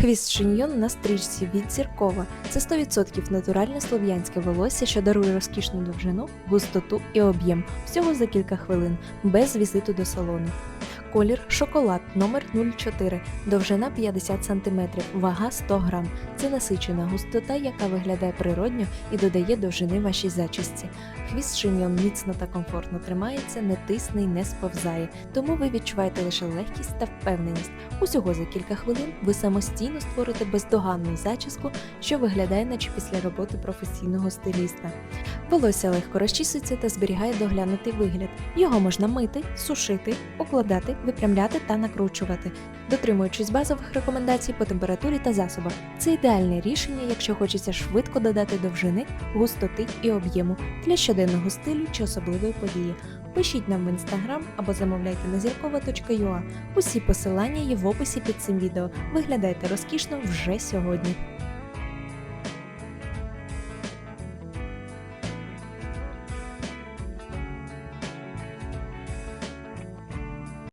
Хвіст шиньйон на стрічці від зіркова. Це 100% натуральне слов'янське волосся, що дарує розкішну довжину, густоту і об'єм всього за кілька хвилин, без візиту до салону. Колір шоколад номер 04, довжина 50 см, вага 100 г. Це насичена густота, яка виглядає природньо і додає довжини вашій зачісті. Хвіст шиньйон міцно та комфортно тримається, не тисне й не сповзає, тому ви відчуваєте лише легкість та впевненість. Усього за кілька хвилин ви самостійно створите бездоганну зачіску, що виглядає, наче після роботи професійного стиліста. Волосся легко розчісується та зберігає доглянутий вигляд. Його можна мити, сушити, укладати, випрямляти та накручувати, дотримуючись базових рекомендацій по температурі та засобах. Це ідеальне рішення, якщо хочеться швидко додати довжини, густоти і об'єму для щоденного стилю чи особливої події. Пишіть нам в інстаграм або замовляйте на зіркова.ua. Усі посилання є в описі під цим відео. Виглядайте розкішно вже сьогодні.